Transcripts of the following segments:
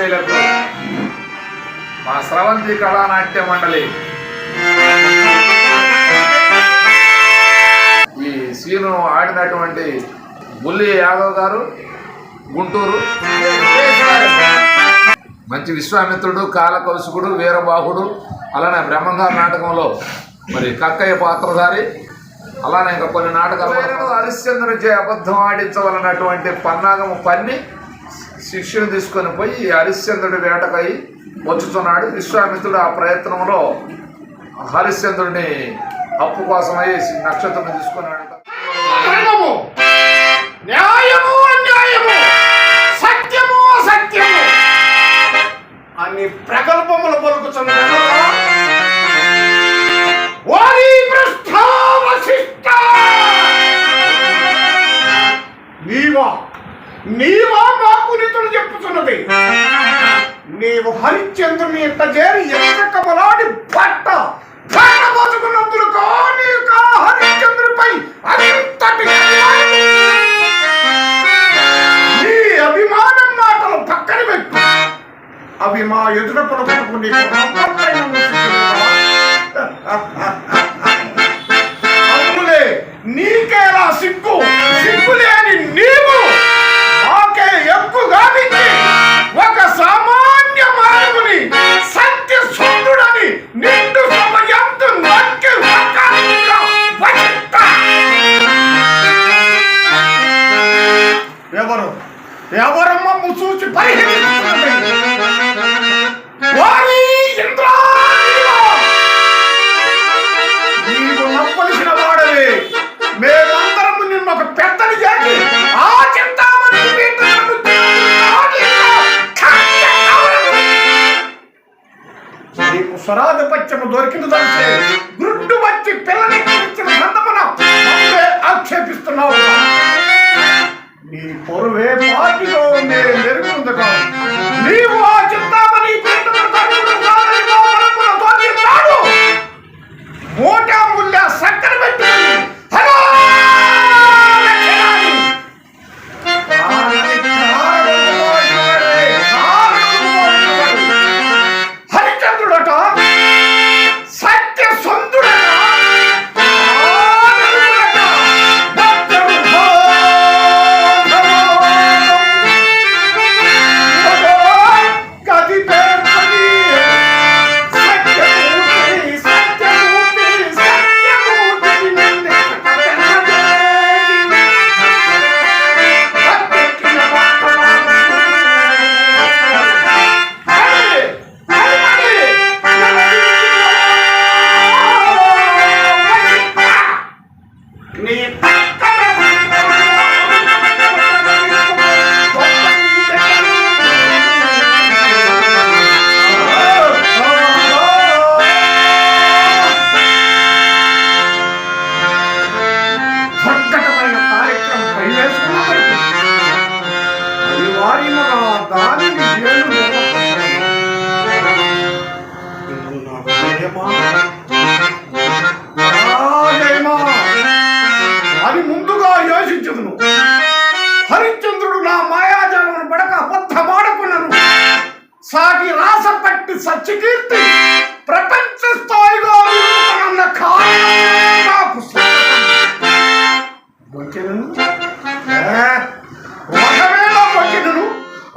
మహాశైలకు మా స్రవంతి కళానాట్య మండలి. ఈ సీను ఆడినటువంటి బుల్లి యాదవ్ గారు గుంటూరు. మంచి విశ్వామిత్రుడు కాలకౌశికుడు వీరబాహుడు అలానే బ్రహ్మంగారు నాటకంలో మరి కక్కయ్య పాత్రధారి అలానే ఇంకా కొన్ని నాటకాలు హరిశ్చంద్రుని చే అబద్ధం ఆడించవలనటువంటి పన్నాగము పన్ని శిష్యుని తీసుకొని పోయి హరిశ్చంద్రుడి వేటకై వచ్చుతున్నాడు. విశ్వామిత్రుడు ఆ ప్రయత్నంలో హరిశ్చంద్రుడిని అప్పు కోసమై నక్షత్రం తీసుకున్నాడు అవి మా ఎదుట పడుకుంటూ నీకేలా సిగ్గు? సిగ్గులే. స్వరాధిపత్యము దొరికినదంటే గుడ్డు వచ్చి పిల్లని ఇచ్చిన సందమున ఆక్షేపిస్తున్నావు. నీ పొరువే పాటిలో నే మెరుగుందగా నీవు నీ సత్యకీర్తి ప్రపంచ స్థాయిలో అన్న కారణం నాకు సంతోషం. ఒకవేళ బొంకెనను,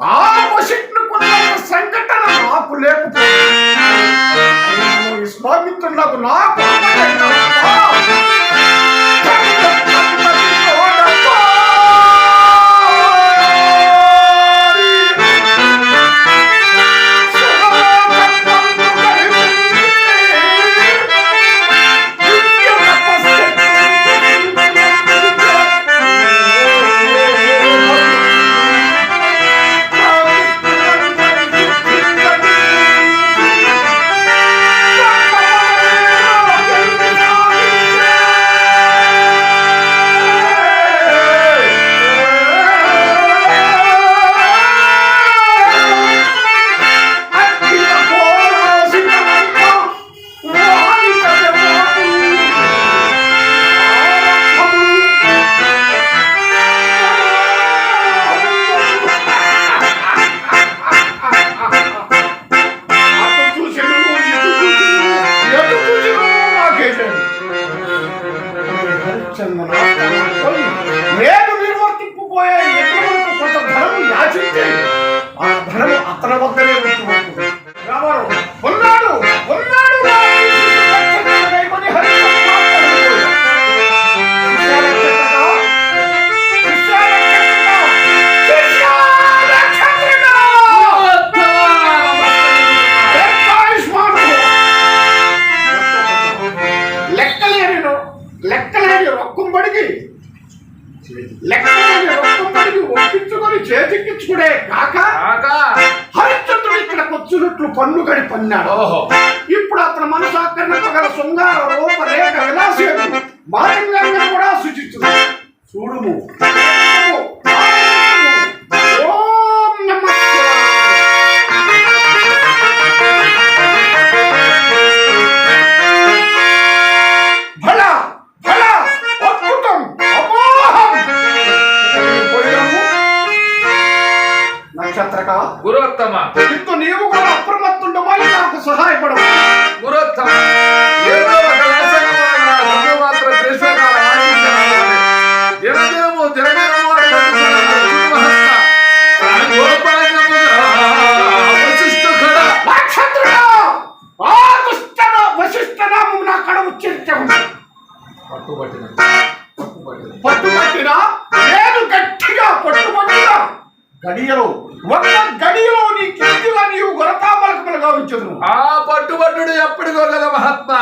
ఆ వశిష్ణుకున్నంత సంఘటన నాకు లేకపోయింది విశ్వామిత్రులకు నాకు ಧನವು ಅಕ್ರಮದಲ್ಲಿ రొక్కంబడికి ఒప్పించుకొని చేతికిచ్చుకునే కాక హరిశ్చంద్రుడు ఇక్కడికి వచ్చినట్లు పన్ను గడి పన్నాడు ఇప్పుడు అతని మనసు ఆకర్ణింపగల శృంగార రూప రేఖ మాలిన్యంగా కూడా సూచిస్తుంది చూడుము చూడుము, గురోత్తమ ఇందు నీవు కూడా అప్రమత్తుండమని నాకు సహాయపడవు గురోత్తమ ఏదో ఒక డబ్బు మాత్రం ఆడించాలని దినదినము దినదినము అడుగుతున్నాను రావణుడు ఎప్పటికో కదా మహాత్మా.